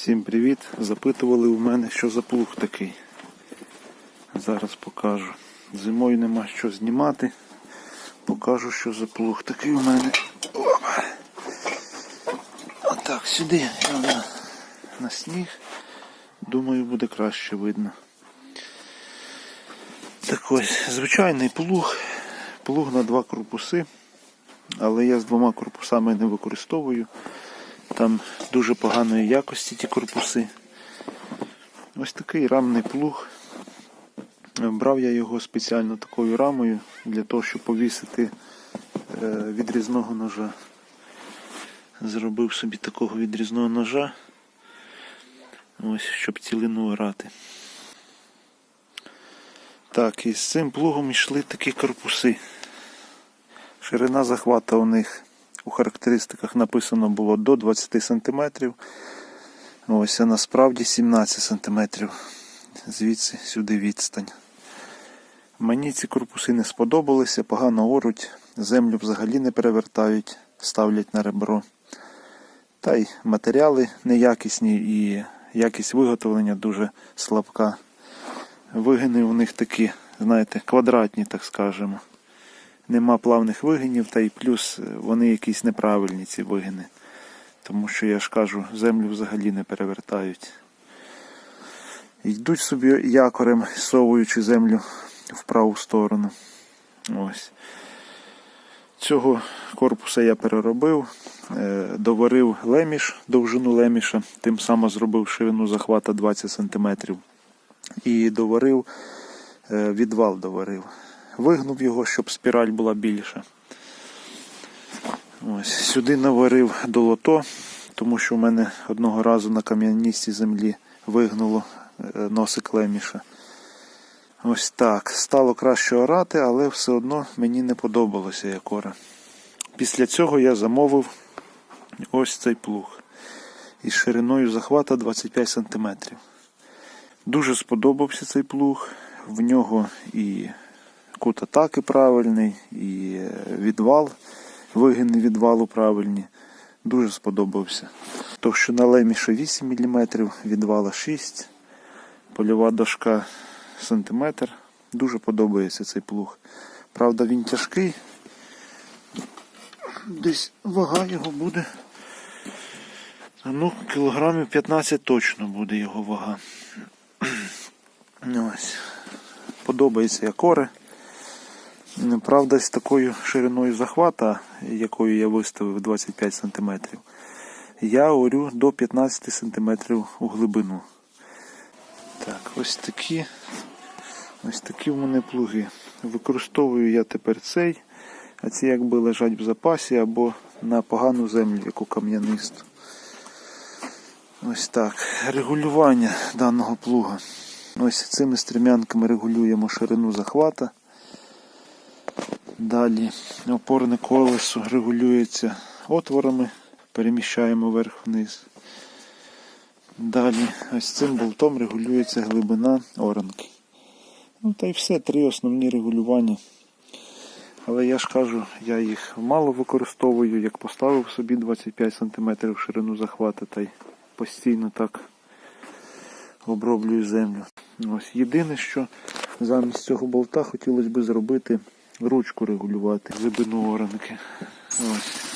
Всім привіт! Запитували у мене, що за плуг такий. Зараз покажу. Зимою нема що знімати. Покажу, що за плуг такий у мене. Отак, сюди на, на сніг. Думаю, буде краще видно. Так ось, звичайний плуг. Плуг на два корпуси. Але я з двома корпусами не використовую. Там дуже поганої якості ті корпуси. Ось такий рамний плуг. Брав я його спеціально такою рамою для того, щоб повісити е, відрізного ножа. Зробив собі такого відрізного ножа. Ось, щоб цілину орати. Так, і з цим плугом йшли такі корпуси. Ширина захвата у них у характеристиках написано було до 20 см. Ось, а насправді 17 см. Звідси сюди відстань. Мені ці корпуси не сподобалися, погано оруть, землю взагалі не перевертають, ставлять на ребро. Та й матеріали неякісні і якість виготовлення дуже слабка. Вигини у них такі, знаєте, квадратні, так скажемо. Нема плавних вигинів, та й плюс вони якісь неправильні, ці вигини. Тому що я ж кажу, землю взагалі не перевертають. Йдуть собі якорем, совуючи землю в праву сторону. Ось. Цього корпуса я переробив, е, доварив леміш, довжину леміша, тим самим зробив ширину захвата 20 см. І доварив, е, відвал доварив. Вигнув його, щоб спіраль була більша. Ось, сюди наварив долото, тому що в мене одного разу на кам'яністій землі вигнуло е, носик леміша. Ось так. Стало краще орати, але все одно мені не подобалося як ора. Після цього я замовив ось цей плуг із шириною захвата 25 см. Дуже сподобався цей плуг. В нього і кут атаки правильний, і е, відвал, вигини відвалу правильні. Дуже сподобався. Товщина леміша 8 мм, відвала 6 польова дошка сантиметр. Дуже подобається цей плуг. Правда, він тяжкий. Десь вага його буде. Ну, кілограмів 15 точно буде його вага. Ось. Подобається як оре. Правда, з такою шириною захвата, якою я виставив 25 см, я орю до 15 см у глибину. Так, ось такі. Ось такі в мене плуги. Використовую я тепер цей, а ці якби лежать в запасі або на погану землю, яку кам'янисту. Ось так. Регулювання даного плуга. Ось цими стрімянками регулюємо ширину захвата. Далі опорне колесо регулюється отворами, переміщаємо вверх-вниз. Далі ось цим болтом регулюється глибина оранки. Ну та й все, три основні регулювання. Але я ж кажу, я їх мало використовую, як поставив собі 25 см ширину захвата та й постійно так оброблюю землю. Ось єдине, що замість цього болта хотілося б зробити ручку регулювати глибину оранки. Ось.